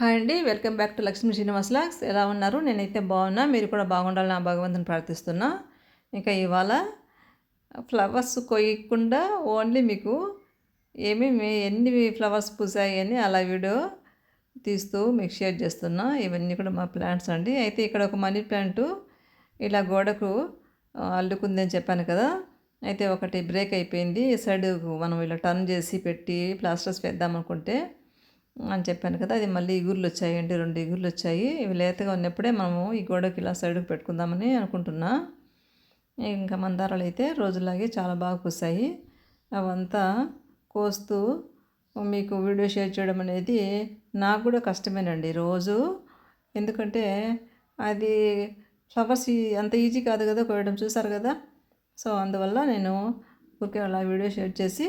Hi అండి welcome back to Lakshmi Srinivas lakhs. ఎలా ఉన్నారు? నేనైతే బాగున్నా. మీరు కూడా బాగుండాలని నా భగవంతుని ప్రార్థిస్తున్నా. ఇంకా ఇవాళ ఫ్లవర్స్ కొయ్యకుండా ఓన్లీ మీకు ఏమి ఎన్ని ఫ్లవర్స్ పూసాయి అని అలా వీడియో తీస్తూ మీకు షేర్ చేస్తున్నా. ఇవన్నీ కూడా మా ప్లాంట్స్ అండి. అయితే ఇక్కడ ఒక మనీ ప్లాంటు ఇలా గోడకు అల్లుకుంది అని చెప్పాను కదా. అయితే ఒకటి బ్రేక్ అయిపోయింది. ఈ సైడ్ మనం ఇలా టర్న్ చేసి పెట్టి ప్లాస్టర్స్ వేద్దాం అనుకుంటే అని చెప్పాను కదా అది మళ్ళీ ఇగుర్లు వచ్చాయండి రెండు ఇగుర్లు వచ్చాయి ఇవి లేతగా ఉన్నప్పుడే మనము ఈ గోడకి ఇలా సైడ్కి పెట్టుకుందామని అనుకుంటున్నా. ఇంకా మందారాలు అయితే రోజులాగే చాలా బాగా పూసాయి. అవంతా కోస్తూ మీకు వీడియో షేర్ చేయడం అనేది నాకు కూడా కష్టమేనండి రోజు. ఎందుకంటే అది ఫ్లవర్స్ అంత ఈజీ కాదు కదా కోయడం చూసారు కదా? సో అందువల్ల నేను ఊరికే అలా వీడియో షేర్ చేసి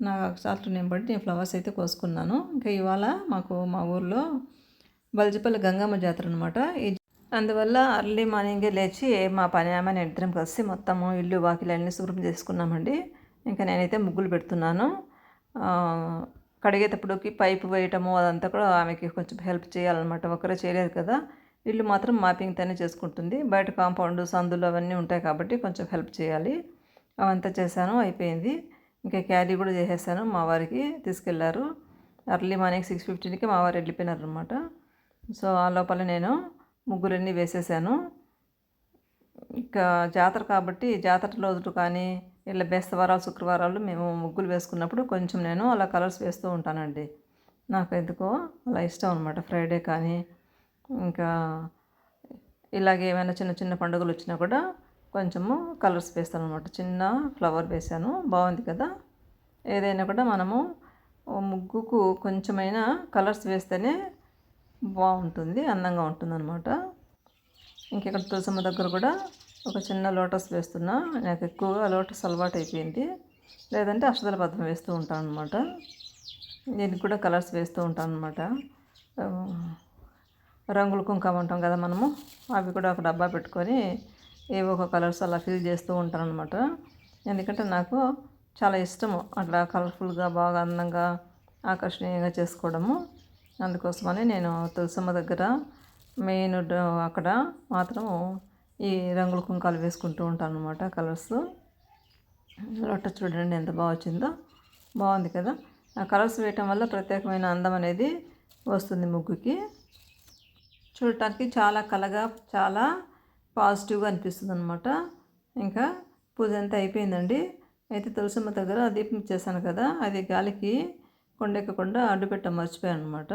నా చార్ట్ నేను బట్టి నేను ఫ్లవర్స్ అయితే కోసుకున్నాను. ఇంకా ఇవాళ మాకు మా ఊర్లో బల్జిపల్లి గంగమ్మ జాతర అనమాట ఈ అందువల్ల అర్లీ మార్నింగే లేచి మా పని ఆమె నేను ఇద్దరం కలిసి మొత్తము ఇల్లు వాకిలన్నీ శుభ్రం చేసుకున్నామండి. ఇంకా నేనైతే ముగ్గులు పెడుతున్నాను. ఆ, కడిగేటప్పుడుకి పైపు వేయటము అదంతా కూడా ఆమెకి కొంచెం హెల్ప్ చేయాలన్నమాట. ఒకరే చేయలేదు కదా. ఇల్లు మాత్రం మాపింగ్తోనే చేసుకుంటుంది. బయట కాంపౌండ్ సందులు అవన్నీ ఉంటాయి కాబట్టి కొంచెం హెల్ప్ చేయాలి. అవంతా చేశాను అయిపోయింది. ఇంకా క్యారీ కూడా చేసేసాను. మా వారికి తీసుకెళ్ళారు. అర్లీ మార్నింగ్ సిక్స్ ఫిఫ్టీన్కి మా వారు వెళ్ళిపోయినారు అనమాట సో ఆ లోపల నేను ముగ్గులన్నీ వేసేసాను. ఇంకా జాతర కాబట్టి జాతర రోజులు కానీ ఇలా బేస్తవారాలు శుక్రవారాలు మేము ముగ్గులు వేసుకున్నప్పుడు కొంచెం నేను అలా కలర్స్ వేస్తూ ఉంటానండి. నాకు ఎందుకో అలా ఇష్టం అనమాట ఫ్రైడే కానీ. ఇంకా ఇలాగే ఏమైనా చిన్న చిన్న పండుగలు వచ్చినా కూడా కొంచెము కలర్స్ వేస్తాను అనమాట చిన్న ఫ్లవర్ వేసాను బాగుంది కదా? ఏదైనా కూడా మనము ముగ్గుకు కొంచెమైనా కలర్స్ వేస్తేనే బాగుంటుంది అందంగా ఉంటుంది అనమాట ఇంకెక్కడ తులసమ్మ దగ్గర కూడా ఒక చిన్న లోటస్ వేస్తున్నా. నాకు ఎక్కువగా లోటస్ అలవాటు అయిపోయింది. లేదంటే అష్టదల పద్మం వేస్తూ ఉంటాను అనమాట దీనికి కూడా కలర్స్ వేస్తూ ఉంటాను అనమాట రంగులు కుంకుమ ఉంటాం కదా మనము? అవి కూడా ఒక డబ్బా పెట్టుకొని ఏవో ఒక కలర్స్ అలా ఫిల్ చేస్తూ ఉంటాను అనమాట ఎందుకంటే నాకు చాలా ఇష్టము అట్లా కలర్ఫుల్గా బాగా అందంగా ఆకర్షణీయంగా చేసుకోవడము. అందుకోసమని నేను తులసమ్మ దగ్గర మెయిన్ అక్కడ మాత్రం ఈ రంగుల కుంకాలు వేసుకుంటూ ఉంటాను అనమాట కలర్స్. లొట్ట చూడండి ఎంత బాగా వచ్చిందో. బాగుంది కదా. ఆ కలర్స్ వేయటం వల్ల ప్రత్యేకమైన అందం అనేది వస్తుంది ముగ్గుకి. చూడటానికి చాలా కలగా చాలా పాజిటివ్గా అనిపిస్తుంది అనమాట ఇంకా పూజ అంతా అయిపోయిందండి. అయితే తులసమ్మ దగ్గర దీపం చేశాను కదా అది గాలికి కొండెక్కకుండా అడ్డు పెట్ట మర్చిపోయాను అనమాట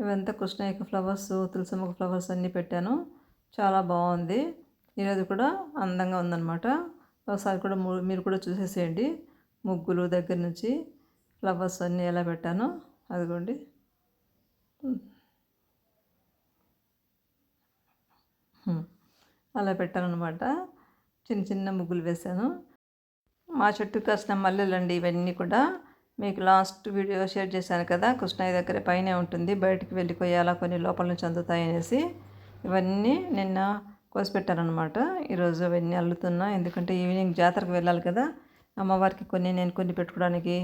ఇవంతా కృష్ణయ్యకి ఫ్లవర్స్ తులసమ్మకి ఫ్లవర్స్ అన్నీ పెట్టాను. చాలా బాగుంది. ఈరోజు కూడా అందంగా ఉందన్నమాట. ఒకసారి కూడా ము- మీరు కూడా చూసేసేయండి. ముగ్గులు దగ్గర నుంచి ఫ్లవర్స్ అన్నీ ఎలా పెట్టానో అదిగోండి. Hmm. అలా పెట్టానమాట చిన్న చిన్న ముగ్గులు వేశాను. మా చెట్టు కాసిన మల్లెలండి ఇవన్నీ కూడా మీకు లాస్ట్ వీడియో షేర్ చేశాను కదా కృష్ణయ్య దగ్గర పైనే ఉంటుంది. బయటికి వెళ్ళిపోయేలా కొన్ని లోపల నుంచి అందుతాయి అనేసి ఇవన్నీ నిన్న కోసిపెట్టానమాట ఈరోజు అవన్నీ అల్లుతున్నా ఎందుకంటే ఈవినింగ్ జాతరకు వెళ్ళాలి కదా. అమ్మవారికి కొన్ని నేను కొన్ని పెట్టుకోవడానికి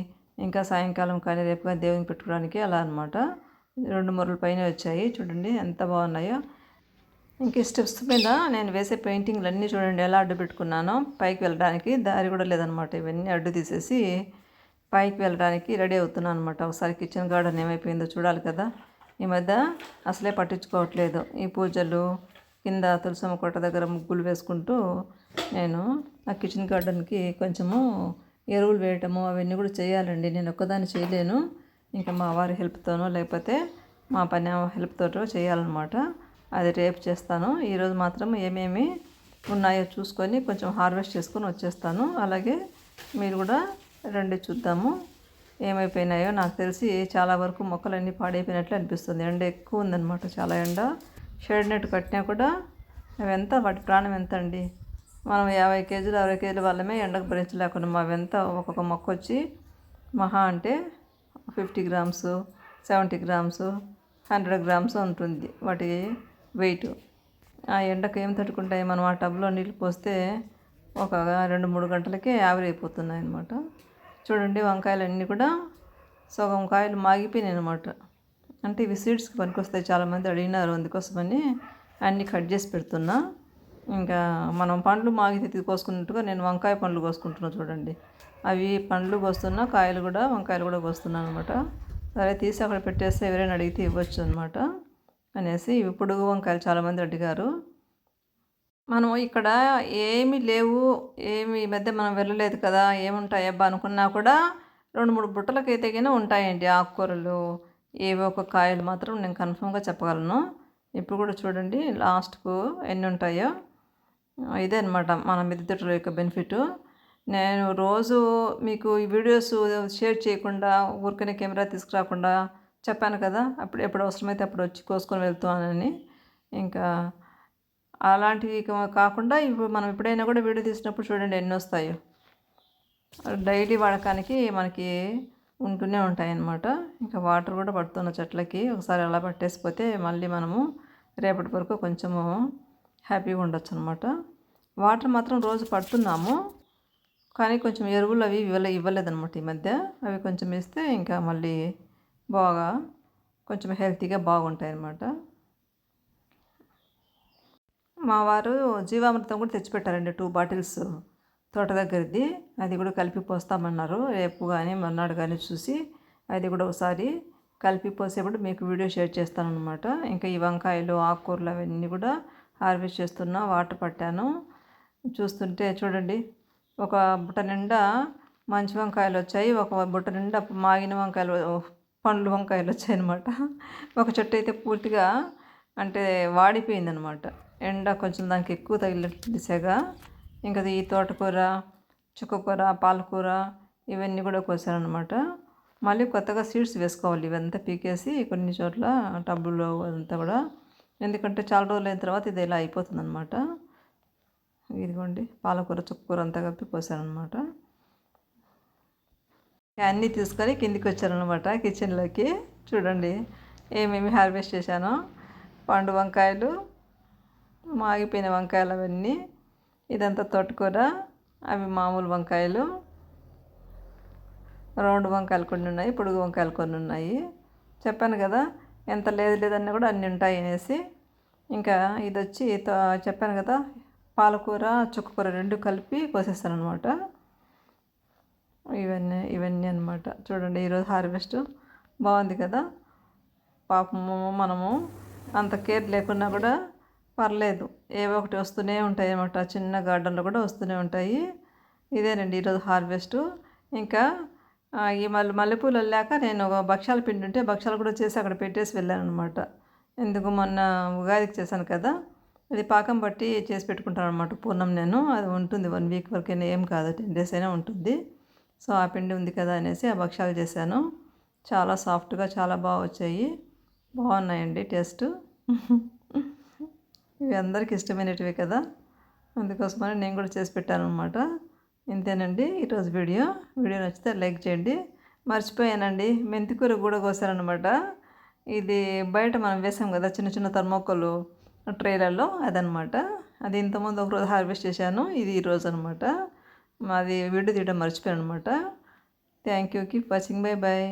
ఇంకా సాయంకాలం కానీ రేపు కానీ దేవునికి పెట్టుకోవడానికి అలా అనమాట రెండు మొరలు పైన వచ్చాయి. చూడండి ఎంత బాగున్నాయో. ఇంక స్టెప్స్ మీద నేను వేసే పెయింటింగ్లు అన్నీ చూడండి ఎలా అడ్డు పెట్టుకున్నానో. పైకి వెళ్ళడానికి దారి కూడా లేదనమాట ఇవన్నీ అడ్డు తీసేసి పైకి వెళ్ళడానికి రెడీ అవుతున్నాను అనమాట ఒకసారి కిచెన్ గార్డెన్ ఏమైపోయిందో చూడాలి కదా. ఈ మధ్య అసలే పట్టించుకోవట్లేదు. ఈ పూజలు కింద తులసమ్మ కోట దగ్గర ముగ్గులు వేసుకుంటూ నేను ఆ కిచెన్ గార్డెన్కి కొంచెము ఎరువులు వేయటము అవన్నీ కూడా చేయాలండి. నేను ఒక్కదాన్ని చేయలేను. ఇంకా మా వారి హెల్ప్తోనో లేకపోతే మా పని హెల్ప్తోటో చేయాలన్నమాట. అది రేపు చేస్తాను. ఈరోజు మాత్రం ఏమేమి ఉన్నాయో చూసుకొని కొంచెం హార్వెస్ట్ చేసుకొని వచ్చేస్తాను. అలాగే మీరు కూడా రండి చూద్దాము. ఏమైపోయినాయో నాకు తెలిసి చాలా వరకు మొక్కలన్నీ పాడైపోయినట్లు అనిపిస్తుంది. ఎండ ఎక్కువ ఉందన్నమాట చాలా ఎండ. షెడ్ నెట్ కట్టినా కూడా అవి ఎంత? వాటి ప్రాణం ఎంత అండి మనం యాభై కేజీలు అరవై కేజీల వాళ్ళమే ఎండకు భరించలేకుండా మావెంత ఒక్కొక్క మొక్క వచ్చి మహా అంటే fifty grams seventy grams hundred grams ఉంటుంది. వాటి వెయిట్. ఆ ఎండకు ఏం తట్టుకుంటాయి మనం ఆ టబ్లో నీళ్ళు పోస్తే ఒక రెండు మూడు గంటలకే ఆవిరి అయిపోతున్నాయి అన్నమాట. చూడండి వంకాయలు అన్నీ కూడా సగం కాయలు మాగిపోయినాయి అనమాట అంటే ఇవి సీడ్స్కి పనికొస్తాయి చాలామంది అడిగినారు అందుకోసమని అన్నీ కట్ చేసి పెడుతున్నా. ఇంకా మనం పండ్లు మాగితే కోసుకున్నట్టుగా నేను వంకాయ పండ్లు కోసుకుంటున్నా చూడండి. అవి పండ్లు కోస్తున్నా కాయలు కూడా వంకాయలు కూడా కోస్తున్నాను అనమాట సరే తీసి అక్కడ పెట్టేస్తే ఎవరైనా అడిగితే ఇవ్వచ్చు అనమాట అనేసి ఇవి పొడుగు వంకాయలు చాలామంది అడిగారు. మనం ఇక్కడ ఏమి లేవు ఏమి ఈ మధ్య మనం వెళ్ళలేదు కదా ఏముంటాయి అబ్బా అనుకున్నా కూడా రెండు మూడు బుట్టలకైతే కానీ ఉంటాయండి ఆకుకూరలు. ఏవో ఒక కాయలు మాత్రం నేను కన్ఫామ్గా చెప్పగలను. ఇప్పుడు కూడా చూడండి లాస్ట్కు ఎన్ని ఉంటాయో. ఇదే అనమాట మన మిద్దె యొక్క బెనిఫిట్. నేను రోజు మీకు ఈ వీడియోస్ షేర్ చేయకుండా ఊరికనే కెమెరా తీసుకురాకుండా చెప్పాను కదా అప్పుడు ఎప్పుడు అవసరమైతే అప్పుడు వచ్చి కోసుకొని వెళ్తున్నానని ఇంకా అలాంటివి కాకుండా ఇప్పుడు మనం ఎప్పుడైనా కూడా వీడియో తీసినప్పుడు చూడండి ఎన్ని వస్తాయో. డైలీ వాడకానికి మనకి ఉంటూనే ఉంటాయి అన్నమాట ఇంకా వాటర్ కూడా పడుతున్న చెట్లకి ఒకసారి అలా పట్టేసిపోతే మళ్ళీ మనము రేపటి వరకు కొంచెము హ్యాపీగా ఉండొచ్చు అనమాట వాటర్ మాత్రం రోజు పడుతున్నాము కానీ కొంచెం ఎరువులు అవి ఇవ్వలే ఇవ్వలేదన్నమాట ఈ మధ్య. అవి కొంచెం ఇస్తే ఇంకా మళ్ళీ బాగా కొంచెం హెల్తీగా బాగుంటాయి అన్నమాట మా వారు జీవామృతం కూడా తెచ్చిపెట్టారండి. టూ బాటిల్స్ తోట దగ్గరది. అది కూడా కలిపి పోస్తామన్నారు. రేపు కానీ మర్నాడు కానీ చూసి అది కూడా ఒకసారి కలిపి పోసేప్పుడు మీకు వీడియో షేర్ చేస్తాను అనమాట ఇంకా ఈ వంకాయలు ఆకుకూరలు అవన్నీ కూడా హార్వెస్ట్ చేస్తున్నా వాటర్ పట్టాను. చూస్తుంటే చూడండి ఒక బుట్ట నిండా మంచి వంకాయలు వచ్చాయి. ఒక బుట్ట నిండా మాగిన వంకాయలు పండ్లు వంకాయలు వచ్చాయి అనమాట ఒక చెట్టు అయితే పూర్తిగా అంటే వాడిపోయిందనమాట ఎండ కొంచెం దానికి ఎక్కువ తగిలినట్టు దిశగా ఇంకా ఈ తోటకూర చుక్కకూర పాలకూర ఇవన్నీ కూడా కోసారనమాట మళ్ళీ కొత్తగా సీడ్స్ వేసుకోవాలి. ఇవంతా పీకేసి కొన్ని చోట్ల టబ్బులో అంతా కూడా. ఎందుకంటే చాలా రోజులు అయిన తర్వాత ఇది ఇలా అయిపోతుంది అనమాట ఇదిగోండి పాలకూర చుక్కకూర అంతా కలిపి కోసారనమాట అన్నీ తీసుకొని కిందికి వచ్చారనమాట కిచెన్లోకి. చూడండి ఏమేమి హార్వెస్ట్ చేశానో. పండు వంకాయలు మాగిపోయిన వంకాయలు అవన్నీ ఇదంతా తోటకూర అవి మామూలు వంకాయలు. రౌండ్ వంకాయలు కొన్ని ఉన్నాయి పొడుగు వంకాయలు కొన్ని ఉన్నాయి. చెప్పాను కదా ఎంత లేదు లేదన్నా కూడా అన్నీ ఉంటాయి అనేసి. ఇంకా ఇది వచ్చి చెప్పాను కదా పాలకూర చుక్కకూర రెండు కలిపి కోసేస్తాను అనమాట ఇవన్నీ ఇవన్నీ అనమాట చూడండి ఈరోజు హార్వెస్ట్ బాగుంది కదా? పాపము మనము అంత కేర్ లేకున్నా కూడా పర్లేదు. ఏవో ఒకటి వస్తూనే ఉంటాయి అన్నమాట. చిన్న గార్డెన్లో కూడా వస్తూనే ఉంటాయి. ఇదేనండి ఈరోజు హార్వెస్ట్. ఇంకా ఈ మల్లె మల్లెపూలు వెళ్ళాక నేను ఒక భక్షాల పిండి ఉంటే భక్షాలు కూడా చేసి అక్కడ పెట్టేసి వెళ్ళాను అనమాట ఎందుకు మొన్న ఉగాదికి చేశాను కదా? అది పాకం బట్టి చేసి పెట్టుకుంటాను అనమాట పూర్ణం నేను. అది ఉంటుంది వన్ వీక్ వరకైనా ఏం కాదు. టెన్ డేస్ అయినా ఉంటుంది. సో ఆ పిండి ఉంది కదా అనేసి ఆ భక్షాలు చేశాను. చాలా సాఫ్ట్గా చాలా బాగా వచ్చాయి. బాగున్నాయండి టేస్ట్. ఇవి అందరికి ఇష్టమైనటివి కదా. అందుకోసమని నేను కూడా చేసి పెట్టాను అనమాట ఇంతేనండి ఈరోజు వీడియో. వీడియో నచ్చితే లైక్ చేయండి. మర్చిపోయానండి. మెంతికూర కూడా కోసారనమాట ఇది బయట మనం వేసాం కదా చిన్న చిన్న థర్మోకోలు ట్రైలర్లో అదనమాట అది ఇంతకుముందు ఒక రోజు హార్వెస్ట్ చేశాను. ఇది ఈరోజు అనమాట మాది వీడియో తీయడం మర్చిపోయాను అనమాట thank you keep watching bye bye